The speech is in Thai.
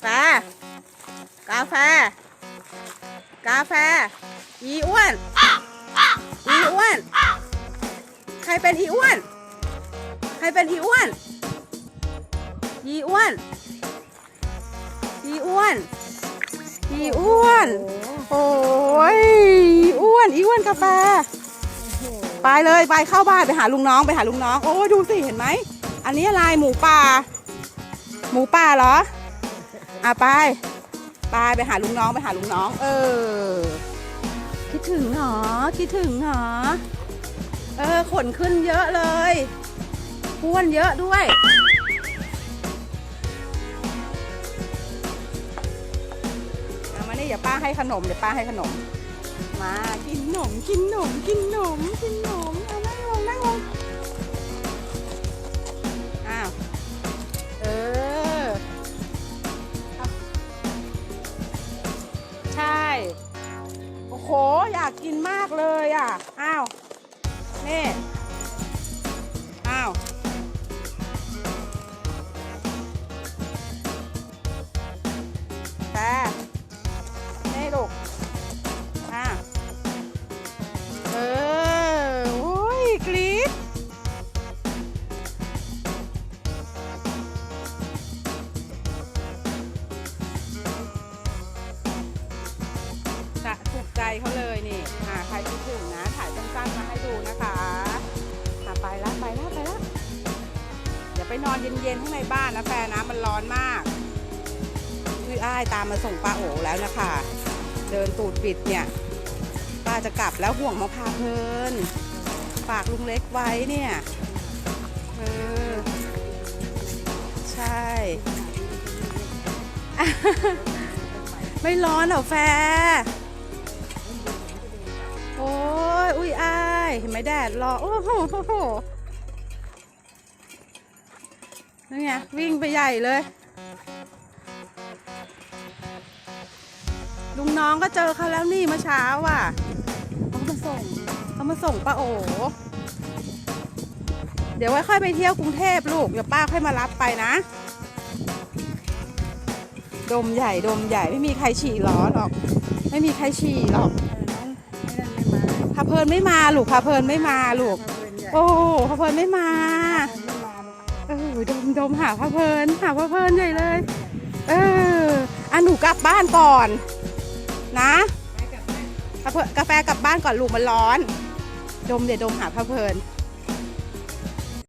แฟ กาแฟ กาแฟ อีอ้วน อีอ้วน ใครเป็นอีอ้วน ใครเป็นอีอ้วน อีอ้วน อีอ้วน อีอ้วน โอ้ยอีอ้วน อีอ้วนกาแฟ ไปเลยไปเข้าบ้านไปหาลุงน้องไปหาลุงน้อง โอ้ยดูสิเห็นไหม อันนี้อะไรหมูป่า หมูป่าเหรอ อะไป ไปไปหาลุงน้องไปหาลุงน้อง เออ คิดถึงเหรอ คิดถึงเหรอ เออขนขึ้นเยอะเลยพ้วนเยอะด้วย เอามานี่เดี๋ยวป้าให้ขนมเดี๋ยวป้าให้ขนม มากินขนมกินขนมกินขนมกินขนมเอานั่งลงนั่งลง นี่ อ้าว แต่นี่ลูก อะเออโอ้ยกรี๊ดจะถูกใจเขาเลยนี่ อ่า ใครคิดถึงนะ นอนเย็นๆข้างในบ้านนะแฟนนะมันร้อนมากพี่อ้ายตามมาส่งป้าโอแล้วนะคะ เดินตูดปิดเนี่ยป้าจะกลับแล้วห่วงมะพร้าวเพลินฝากลุงเล็กไว้เนี่ยเออใช่ ไม่ร้อนเหรอแฟร์โอ้ยอุ้ยอายเห็นไหมแดดรอโอ้โหโอ้โห นี่ไงวิ่งไปใหญ่เลย ลุงน้องก็เจอเขาแล้วนี่เมื่อเช้าอะเขามาส่งเขามาส่งป้าโอเดี๋ยวไว้ค่อยไปเที่ยวกรุงเทพลูก เดี๋ยวป้าค่อยมารับไปนะ ดมใหญ่ดมใหญ่ไม่มีใครฉี่ล้อหรอก ไม่มีใครฉี่หรอกพาเพลินไม่มาลูกพาเพลินไม่มาลูก โอ้พาเพลินไม่มา เออดมดมหาพระเพลินหาพระเพลินใหญ่เลย เอออะหนูกลับบ้านก่อน นะกาแฟกาแฟกลับบ้านก่อนลูกมันร้อน ดมเดี๋ยวดมหาพระเพลิน